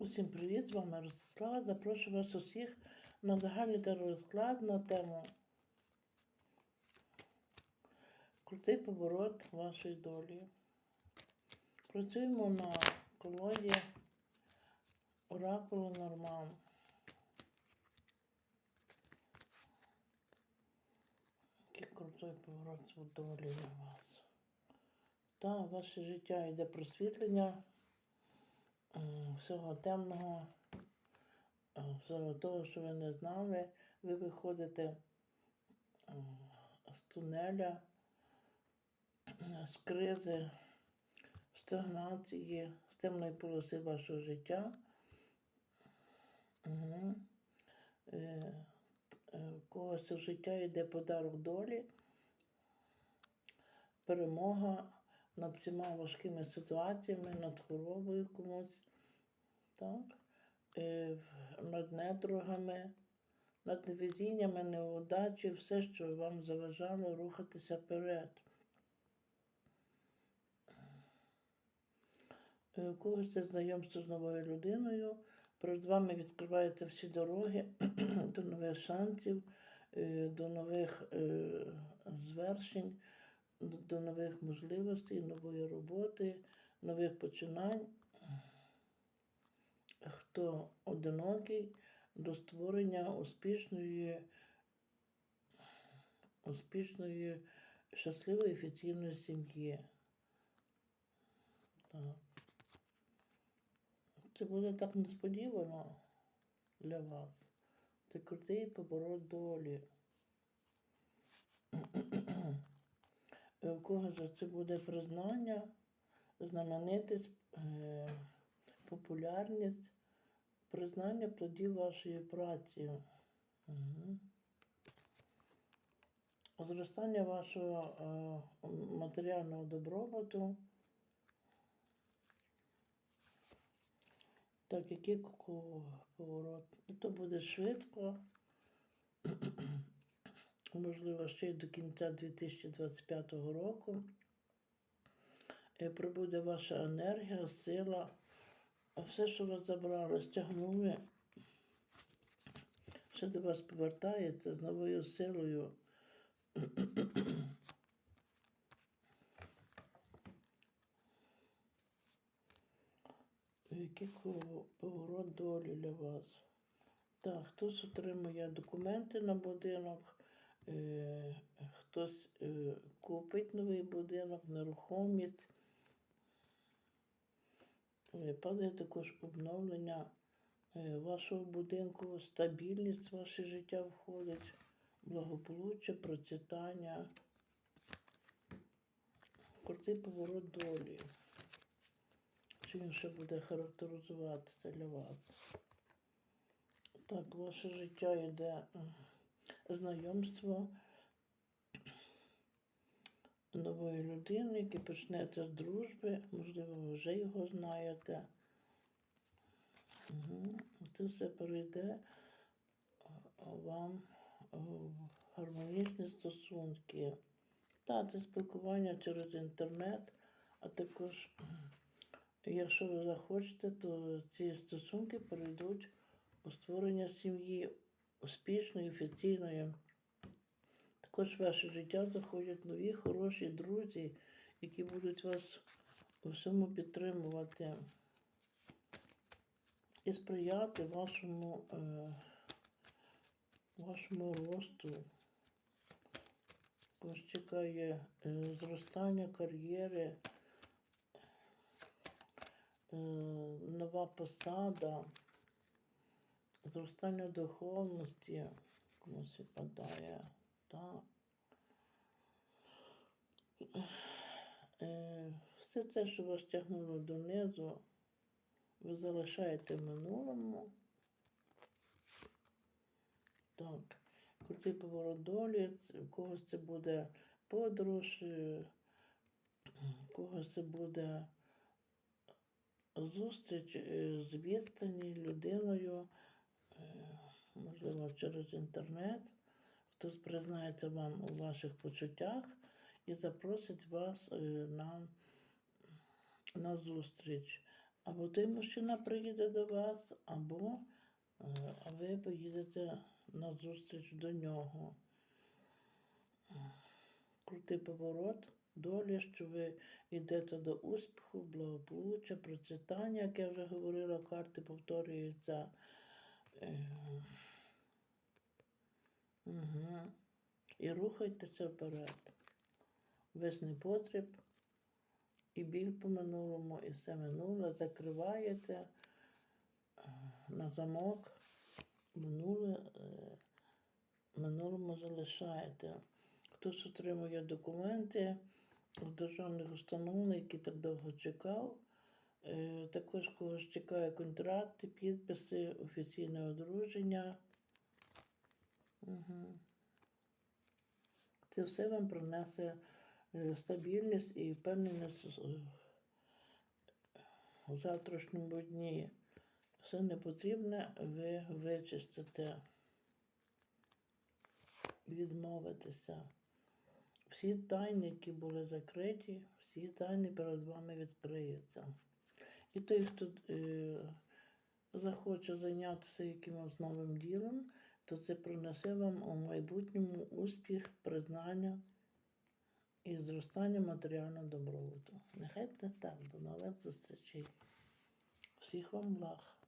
Усім привіт, з вами Ростислава. Запрошую вас усіх на загальний теророзклад на тему Крутий поворот вашої долі. Працюємо на колоді Оракулу Норман. Який крутий поворот долі для вас. Та ваше життя йде просвітлення всього темного, е, всього того, що ви не знали, ви виходите з тунеля, з кризи, стагнації, з темної полоси вашого життя. Угу. Е, в когось у життя йде подарок долі, перемога над всіма важкими ситуаціями, над хворобою комусь, так? Е, над недругами, над невезіннями, неудачі, все, що вам заважало рухатися вперед. Е, У когось це знайомство з новою людиною, перед вами відкриваються всі дороги до нових шансів, е, до нових е, звершень, до нових можливостей, нової роботи, нових починань. Хто одинокий до створення успішної, успішної, щасливої офіційної сім'ї. Це буде так несподівано для вас. Це крутий поворот долі. Е, У кого за це буде признання, знаменитість, е, популярність, признання плодів вашої праці. Угу. Зростання вашого е, матеріального добробуту. Так, який поворот? Ну, То буде швидко. Можливо, ще й до кінця 2025 року. Е, Прибуде ваша енергія, сила, все, що вас забрали, стягнули, ще до вас повертається з новою силою. Який ко- поворот долі для вас? Так, хтось отримує документи на будинок, е, хтось е, купить новий будинок, нерухомість. Е, Падає також обновлення е, вашого будинку, стабільність ваше життя входить, благополуччя, процвітання. Крутий поворот долі. Чим ще буде характеризуватися для вас? Так, ваше життя йде знайомство нової людини, яке почнеться з дружби, можливо, ви вже його знаєте. Угу. Це все перейде вам в гармонічні стосунки. Та, це спілкування через інтернет, а також, якщо ви захочете, то ці стосунки перейдуть у створення сім'ї успішної, офіційної. Також в ваше життя заходять нові хороші друзі, які будуть вас у всьому підтримувати і сприяти вашому, е, вашому росту. Вас чекає е, зростання кар'єри, е, нова посада, зростання духовності комусь випадає. Так. Е, Все це, що вас тягнуло донизу, ви залишаєте в минулому. Так, крутий поворот долі, у когось це буде подорож, е, у когось це буде зустріч е, з відстані людиною, е, можливо, через інтернет. Хтось признається вам у ваших почуттях і запросить вас е, на, на зустріч. Або той мужчина приїде до вас, або е, ви поїдете на зустріч до нього. Крутий поворот долі, що ви йдете до успіху, благополуччя, процвітання, як я вже говорила, карти повторюються. Угу. І рухайтеся вперед. Весь непотріб, і біль по минулому, і все минуле закриваєте е, на замок, минуле, е, минулому залишаєте. Хтось отримує документи з державних установ, які так довго чекав. Е, Також когось чекає контракти, підписи, офіційне одруження. Угу. Це все вам принесе е, стабільність і впевненість у завтрашньому дні. Все непотрібне ви вичистите, відмовитеся. Всі тайни, які були закриті, всі тайни перед вами відкриються. І той, хто е, захоче зайнятися якимось новим ділом, то це принесе вам у майбутньому успіх, признання і зростання матеріального добробуту. Нехай це так, до нових зустрічей. Всіх вам благ.